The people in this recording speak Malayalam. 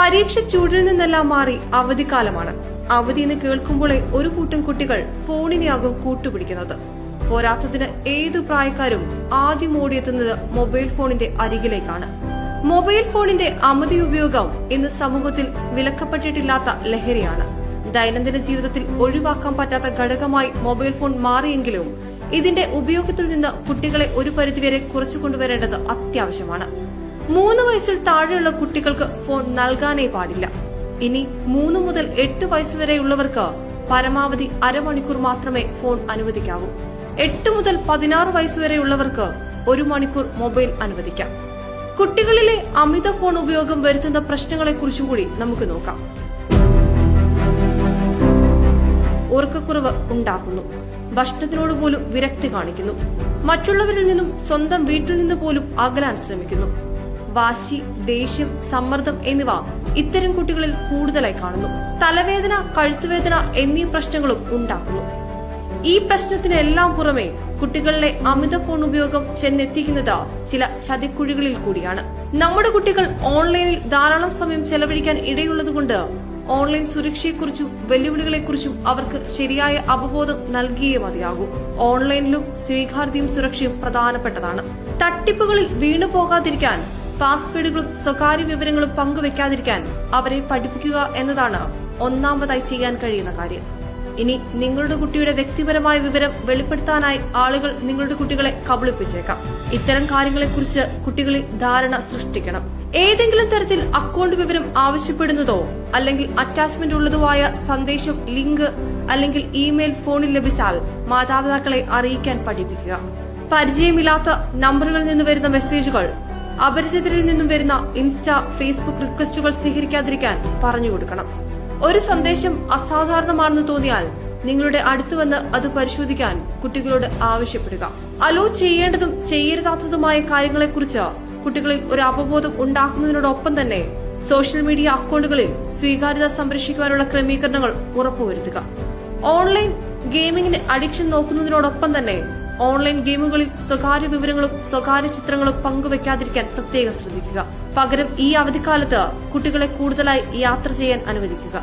പരീക്ഷ ചൂടിൽ നിന്നെല്ലാം മാറി അവധിക്കാലമാണ്. അവധി എന്ന് കേൾക്കുമ്പോഴേ ഒരു കൂട്ടം കുട്ടികൾ ഫോണിനെയാകും കൂട്ടുപിടിക്കുന്നത്. പോരാത്തതിന് ഏതു പ്രായക്കാരും ആദ്യം ഓടിയെത്തുന്നത് മൊബൈൽ ഫോണിന്റെ അരികിലേക്കാണ്. മൊബൈൽ ഫോണിന്റെ അമിത ഉപയോഗം ഇന്ന് സമൂഹത്തിൽ വിലക്കപ്പെട്ടിട്ടില്ലാത്ത ലഹരിയാണ്. ദൈനംദിന ജീവിതത്തിൽ ഒഴിവാക്കാൻ പറ്റാത്ത ഘടകമായി മൊബൈൽ ഫോൺ മാറിയെങ്കിലും ഇതിന്റെ ഉപയോഗത്തിൽ നിന്ന് കുട്ടികളെ ഒരു പരിധിവരെ കുറച്ചു കൊണ്ടുവരേണ്ടത് അത്യാവശ്യമാണ്. മൂന്ന് വയസ്സിൽ താഴെയുള്ള കുട്ടികൾക്ക് ഫോൺ നൽകാനേ പാടില്ല. ഇനി മൂന്ന് മുതൽ എട്ട് വയസ്സുവരെയുള്ളവർക്ക് പരമാവധി അരമണിക്കൂർ മാത്രമേ ഫോൺ അനുവദിക്കാവൂ. എട്ട് മുതൽ പതിനാറ് വയസ്സുവരെയുള്ളവർക്ക് ഒരു മണിക്കൂർ മൊബൈൽ അനുവദിക്കാം. കുട്ടികളിലെ അമിത ഫോൺ ഉപയോഗം വരുത്തുന്ന പ്രശ്നങ്ങളെക്കുറിച്ചും കൂടി നമുക്ക് നോക്കാം. ഉറക്കക്കുറവ് ഉണ്ടാക്കുന്നു ഭക്ഷണത്തിനോട് പോലും വിരക്തി കാണിക്കുന്നു. മറ്റുള്ളവരിൽ നിന്നും സ്വന്തം വീട്ടിൽ നിന്ന് പോലും അകലാൻ ശ്രമിക്കുന്നു. വാശി ദേഷ്യം സമ്മർദ്ദം എന്നിവ ഇത്തരം കുട്ടികളിൽ കൂടുതലായി കാണുന്നു. തലവേദന കഴുത്തുവേദന എന്നീ പ്രശ്നങ്ങളും ഉണ്ടാക്കുന്നു. ഈ പ്രശ്നത്തിനെല്ലാം പുറമെ കുട്ടികളിലെ അമിത ഫോൺ ഉപയോഗം ചെന്നെത്തിക്കുന്നത് ചില ചതിക്കുഴികളിൽ കൂടിയാണ്. നമ്മുടെ കുട്ടികൾ ഓൺലൈനിൽ ധാരാളം സമയം ചെലവഴിക്കാൻ ഇടയുള്ളതുകൊണ്ട് ഓൺലൈൻ സുരക്ഷയെക്കുറിച്ചും വെല്ലുവിളികളെക്കുറിച്ചും അവർക്ക് ശരിയായ അവബോധം നൽകിയേ മതിയാകൂ. ഓൺലൈനിലും സ്വീകാര്യതയും സുരക്ഷയും പ്രധാനപ്പെട്ടതാണ്. തട്ടിപ്പുകളിൽ വീണു പോകാതിരിക്കാൻ പാസ്വേഡുകളും സ്വകാര്യ വിവരങ്ങളും പങ്കുവെക്കാതിരിക്കാൻ അവരെ പഠിപ്പിക്കുക എന്നതാണ് ഒന്നാമതായി ചെയ്യാൻ കഴിയുന്ന കാര്യം. ഇനി നിങ്ങളുടെ കുട്ടിയുടെ വ്യക്തിപരമായ വിവരം വെളിപ്പെടുത്താനായി ആളുകൾ നിങ്ങളുടെ കുട്ടികളെ കബളിപ്പിച്ചേക്കാം. ഇത്തരം കാര്യങ്ങളെക്കുറിച്ച് കുട്ടികളിൽ ധാരണ സൃഷ്ടിക്കണം. ഏതെങ്കിലും തരത്തിൽ അക്കൗണ്ട് വിവരം ആവശ്യപ്പെടുന്നതോ അല്ലെങ്കിൽ അറ്റാച്ച്മെന്റ് ഉള്ളതോ ആയ സന്ദേശം ലിങ്ക് അല്ലെങ്കിൽ ഇമെയിൽ ഫോണിൽ ലഭിച്ചാൽ മാതാപിതാക്കളെ അറിയിക്കാൻ പഠിപ്പിക്കുക. പരിചയമില്ലാത്ത നമ്പറുകളിൽ നിന്ന് വരുന്ന മെസ്സേജുകൾ അപരിചിതരിൽ നിന്നും വരുന്ന ഇൻസ്റ്റ ഫേസ്ബുക്ക് റിക്വസ്റ്റുകൾ സ്വീകരിക്കാതിരിക്കാൻ പറഞ്ഞു കൊടുക്കണം. ഒരു സന്ദേശം അസാധാരണമാണെന്ന് തോന്നിയാൽ നിങ്ങളുടെ അടുത്ത് വന്ന് അത് പരിശോധിക്കാൻ കുട്ടികളോട് ആവശ്യപ്പെടുക. അലോ ചെയ്യേണ്ടതും ചെയ്യരുതാത്തതുമായ കാര്യങ്ങളെക്കുറിച്ച് കുട്ടികളിൽ ഒരു അവബോധം ഉണ്ടാക്കുന്നതിനോടൊപ്പം തന്നെ സോഷ്യൽ മീഡിയ അക്കൗണ്ടുകളിൽ സ്വീകാര്യത സംരക്ഷിക്കുവാനുള്ള ക്രമീകരണങ്ങൾ ഉറപ്പുവരുത്തുക. ഓൺലൈൻ ഗെയിമിംഗിന് അഡിക്ഷൻ നോക്കുന്നതിനോടൊപ്പം തന്നെ ഓൺലൈൻ ഗെയിമുകളിൽ സ്വകാര്യ വിവരങ്ങളും സ്വകാര്യ ചിത്രങ്ങളും പങ്കുവെക്കാതിരിക്കാൻ പ്രത്യേകം ശ്രദ്ധിക്കുക. പകരം ഈ അവധിക്കാലത്ത് കുട്ടികളെ കൂടുതലായി യാത്ര ചെയ്യാൻ അനുവദിക്കുക.